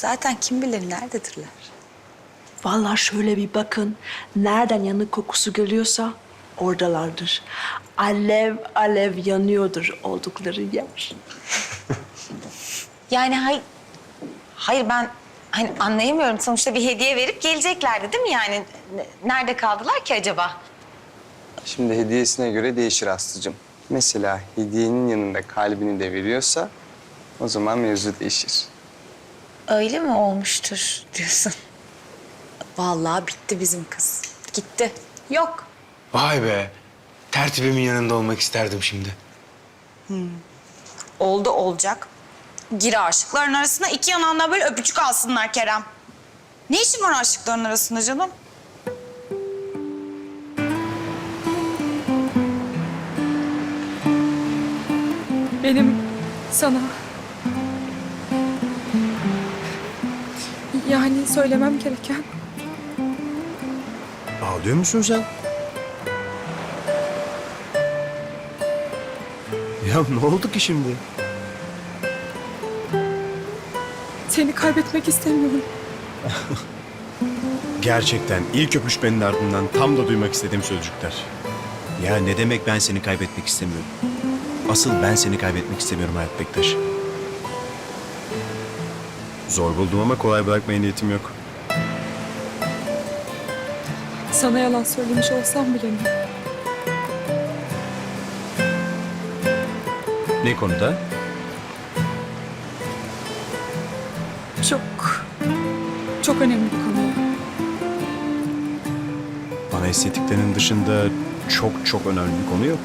Zaten kim bilir nerededirler. Vallahi şöyle bir bakın. Nereden yanık kokusu geliyorsa oradalardır. Alev alev yanıyordur oldukları yer. Yani hayır, hayır ben hani anlayamıyorum. Sonuçta bir hediye verip geleceklerdi değil mi yani? Nerede kaldılar ki acaba? Şimdi hediyesine göre değişir Aslı'cığım. Mesela hediyenin yanında kalbini de veriyorsa o zaman mevzu değişir. Öyle mi olmuştur diyorsun? Vallahi bitti bizim kız. Gitti. Yok. Vay be. Tertibimin yanında olmak isterdim şimdi. Oldu olacak. Gir aşıkların arasına iki yanağından böyle öpücük alsınlar Kerem. Ne işin var aşıkların arasında canım? Benim sana... Yani söylemem gereken... Ağlıyor musun sen? Ya ne oldu ki şimdi? Seni kaybetmek istemiyorum. Gerçekten ilk öpüşmenin ardından tam da duymak istediğim sözcükler. Ya ne demek ben seni kaybetmek istemiyorum? Asıl ben seni kaybetmek istemiyorum Hayat Bektaş. Zor buldum ama kolay bırakmaya niyetim yok. Sana yalan söylemiş olsam bile mi? Ne konuda? Çok... Çok önemli bir konu. Bana hissettiklerinin dışında çok çok önemli bir konu yok.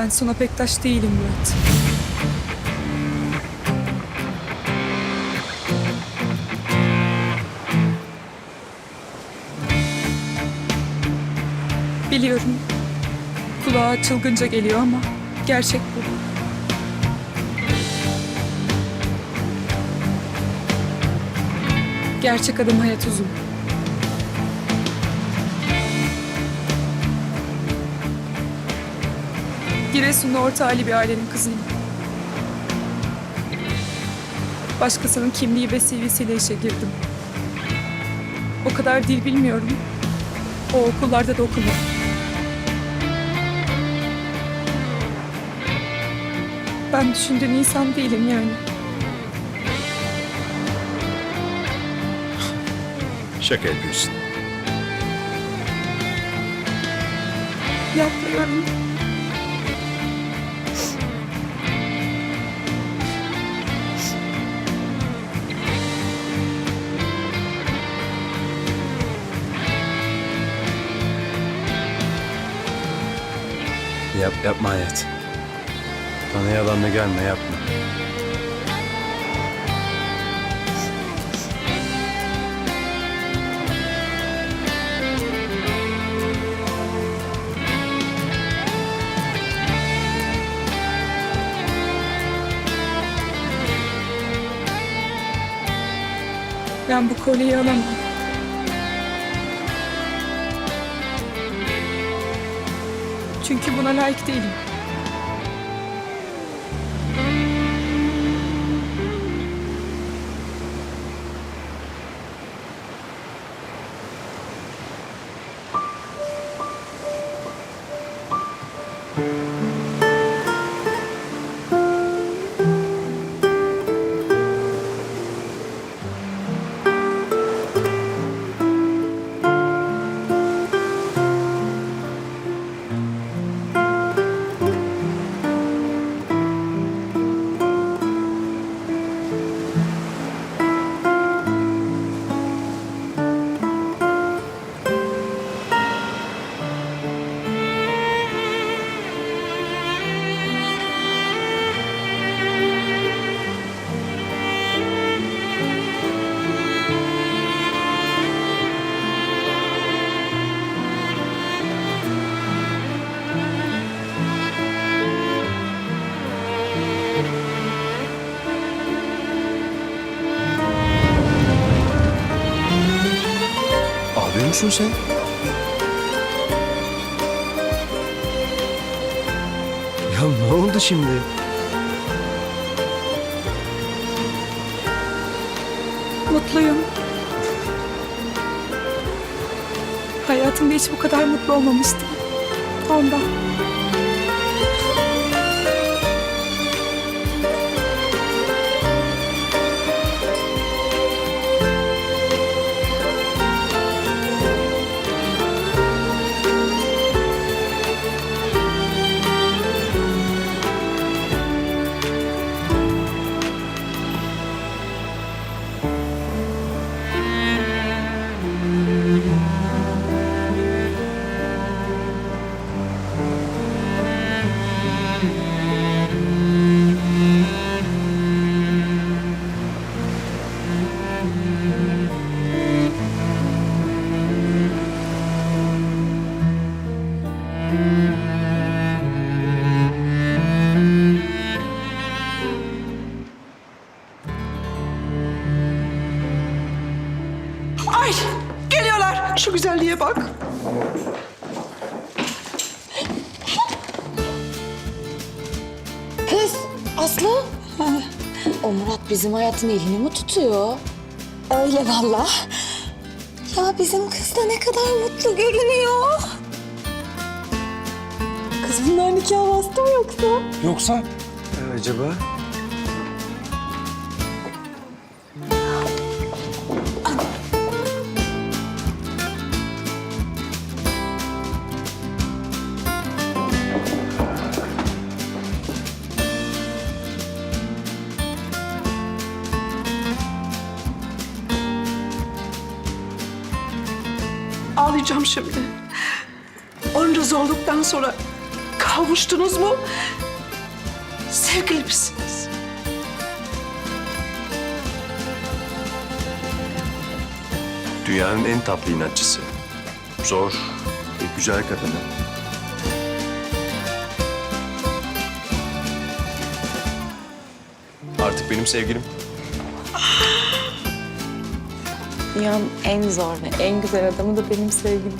Ben Suna Pektaş değilim Murat. Biliyorum. Kulağa çılgınca geliyor ama gerçek bu. Gerçek adım Hayat Uzun. Giresun'da orta hali bir ailenin kızıyım. Başkasının kimliği ve CV'siyle işe girdim. O kadar dil bilmiyorum. O okullarda da okumadım. Ben düşündüğün insan değilim yani. Şaka yapıyorsun. Yapmıyorum. Yap, yapma Hayat. Bana yalanla gelme yapma. Ben bu kolyeyi alamam. Çünkü buna layık değilim. Musun sen? Ya ne oldu şimdi? Mutluyum. Hayatımda hiç bu kadar mutlu olmamıştım. Ondan. Bak. Kız Aslı. o Murat bizim hayatın elini mi tutuyor? Öyle valla. Ya bizim kız da ne kadar mutlu görünüyor. Kız bunlar nikah bastı mı yoksa? Yoksa? Ee, acaba? Ağlayacağım şimdi. Onca zorluktan sonra kavuştunuz mu? Sevgili misiniz? Dünyanın en tatlı inatçısı. Zor ve güzel kadını. Artık benim sevgilim. Dünyanın en zor ve en güzel adamı da benim sevgilim.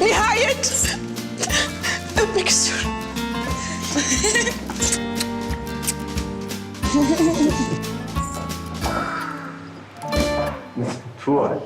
Nihayet. Öpmek istiyorum. Tuval.